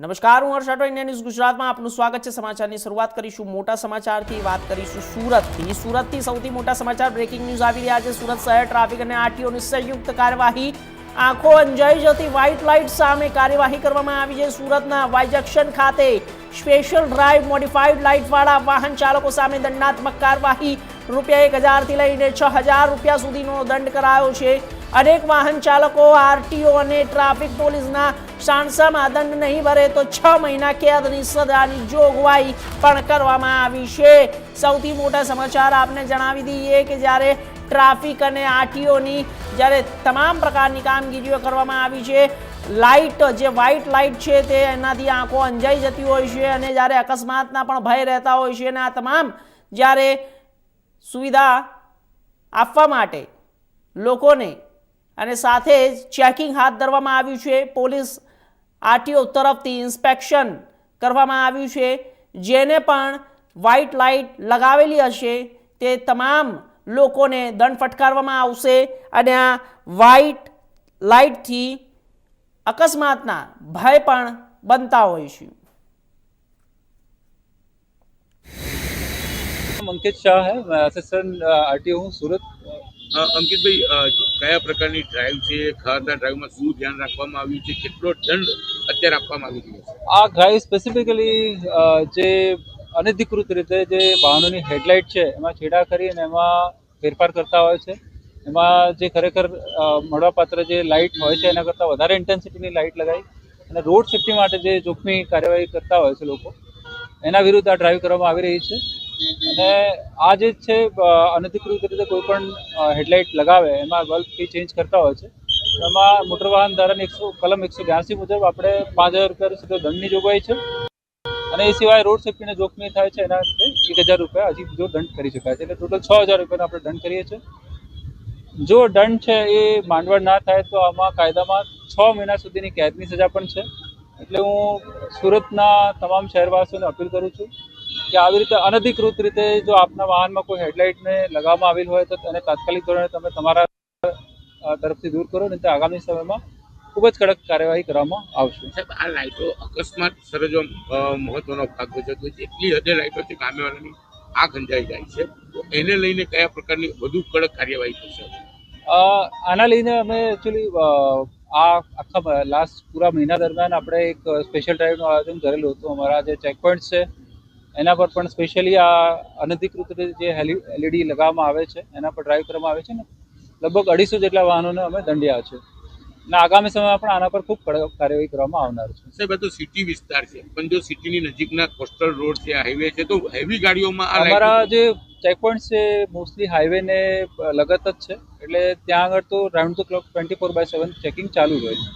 નમસ્કાર, હું હર્ષ India news ગુજરાતમાં આપનું સ્વાગત છે. સમાચારની શરૂઆત કરીશું મોટા સમાચારથી, વાત કરીશું સુરતથી. સુરતથી સૌથી મોટા સમાચાર બ્રેકિંગ ન્યૂઝ આવી રહ્યા છે. સુરત શહેર ટ્રાફિક અને આરટીઓની સંયુક્ત કાર્યવાહી. આંખો અંજાઈ જતી વ્હાઇટ લાઇટ સામે કાર્યવાહી કરવામાં આવી છે સુરતના વાય ખાતે. સ્પેશિયલ ડ્રાઈવ મોડિફાઈડ લાઇટવાળા વાહન ચાલકો સામે દંડાત્મક કાર્યવાહી. રૂપિયા એક હજારથી લઈને છ હજાર રૂપિયા સુધીનો દંડ કરાયો છે. અનેક વાહન ચાલકો, આરટીઓ અને ટ્રાફિક પોલીસના સાણસામાં દંડ નહીં ભરે તો છ મહિના કેદની સજાની જોગવાઈ પણ કરવામાં આવી છે. સૌથી મોટા સમાચાર આપને જણાવી દઈએ કે જ્યારે ટ્રાફિક અને આરટીઓની, જ્યારે તમામ પ્રકારની કામગીરીઓ કરવામાં આવી છે, લાઇટ જે વ્હાઇટ લાઇટ છે તે એનાથી આંખો અંજાઈ જતી હોય છે અને જ્યારે અકસ્માતના પણ ભય રહેતા હોય છે અને આ તમામ જ્યારે સુવિધા આપવા માટે લોકોને અને સાથે જ ચેકિંગ હાથ ધરવામાં આવ્યું છે પોલીસ આરટીઓ તરફથી ઇન્સ્પેક્શન કરવામાં આવ્યું છે જેને પણ વ્હાઇટ લાઇટ લગાવેલી હશે તે તમામ લોકોને દંડ ફટકારવામાં આવશે અને આ વ્હાઇટ લાઇટથી અકસ્માતના ભય પણ બનતા હોય છે નામ અંકિત શાહ है मैं असिस्टेंट आरटीओ हूँ सूरत અ, અંકિતભાઈ કયા પ્રકારની ડ્રાઈવ છે? ખરાબદાર ડ્રાઈવમાં શું ધ્યાન રાખવામાં આવ્યું છે? કેટલો દંડ અત્યારે આપવામાં આવી રહ્યો છે? આ ડ્રાઈવ સ્પેસિફિકલી જે અનધિકૃત રીતે જે વાહનોની હેડલાઇટ છે, એમાં છેડા કરી અને એમાં ફેરફાર કરતા હોય છે. એમાં જે ખરેખર મળવાપાત્ર જે લાઇટ હોય છે, એના કરતાં વધારે ઇન્ટેન્સિટીની લાઇટ લગાવી અને રોડ સેફ્ટી માટે જે જોખમી કાર્યવાહી કરતા હોય છે લોકો, એના વિરુદ્ધ આ ડ્રાઈવ કરવામાં આવી રહી છે. અને આ જે છે અનધિકૃત રીતે કોઈ પણ હેડલાઇટ લગાવે, એમાં બલ્બથી ચેન્જ કરતા હોય છે. એમાં મોટર વાહન ધારાની એકસો, કલમ એકસો બ્યાસી મુજબ આપણે પાંચ હજાર રૂપિયા સુધી દંડની જોગવાઈ છે. અને એ સિવાય રોડ સેફ્ટીને જોખમી થાય છે, એના રીતે એક હજાર રૂપિયા હજી બીજો દંડ કરી શકાય છે. એટલે ટોટલ છ હજાર રૂપિયાનો આપણે દંડ કરીએ છીએ. જો દંડ છે એ માંડવડ ના થાય, તો આમાં કાયદામાં છ મહિના સુધીની કેદની સજા પણ છે. એટલે હું સુરતના તમામ શહેરવાસીઓને અપીલ કરું છું કે આવી રીતે અનધિકૃત રીતે જો આપના વાહનમાં કોઈ હેડલાઇટને લગાવવામાં આવેલ હોય તો તેને તાત્કાલિક ધોરણે તમે તમારા તરફથી દૂર કરો નહીં તો આગામી સમયમાં ખૂબ જ કડક કાર્યવાહી કરવામાં આવશે. સાહેબ આ લાઇટો અકસ્માત સર્જવા મહત્વનો ભાગ ભજવતો છે. એટલી હદે લાઇટો છે કામેવાળાની આ અંજાઈ જાય છે. તો એને લઈને કયા પ્રકારની વધુ કડક કાર્યવાહી થશે? આના લઈને અમે એકચ્યુઅલી આ આખા લાસ્ટ પૂરા મહિના દરમિયાન આપણે એક સ્પેશિયલ ડ્રાઈવનું આયોજન કરેલું હતું. અમારા જે ચેકપોઇન્ટ્સ છે એના પર પણ સ્પેશિયલી આ અનધિકૃત રીતે જે એલઈડી લગાવવામાં આવે છે એના પર ડ્રાઈવ કરવામાં આવે છે ને લગભગ અઢીસો જેટલા વાહનોને અમે દંડ્યા છે. અને આગામી સમયમાં પણ આના પર ખૂબ કડક કાર્યવાહી કરવામાં આવનાર છે. સાહેબ આ તો સિટી વિસ્તાર છે પણ જો સિટીની નજીકના કોસ્ટલ રોડ છે હાઈવે છે તો હેવી ગાડીઓમાં અમારા જે ચેકપોઇન્ટ છે મોસ્ટલી હાઈવેને લગત જ છે એટલે ત્યાં આગળ તો round the clock twenty four by seven checking ચાલુ જ હોય છે.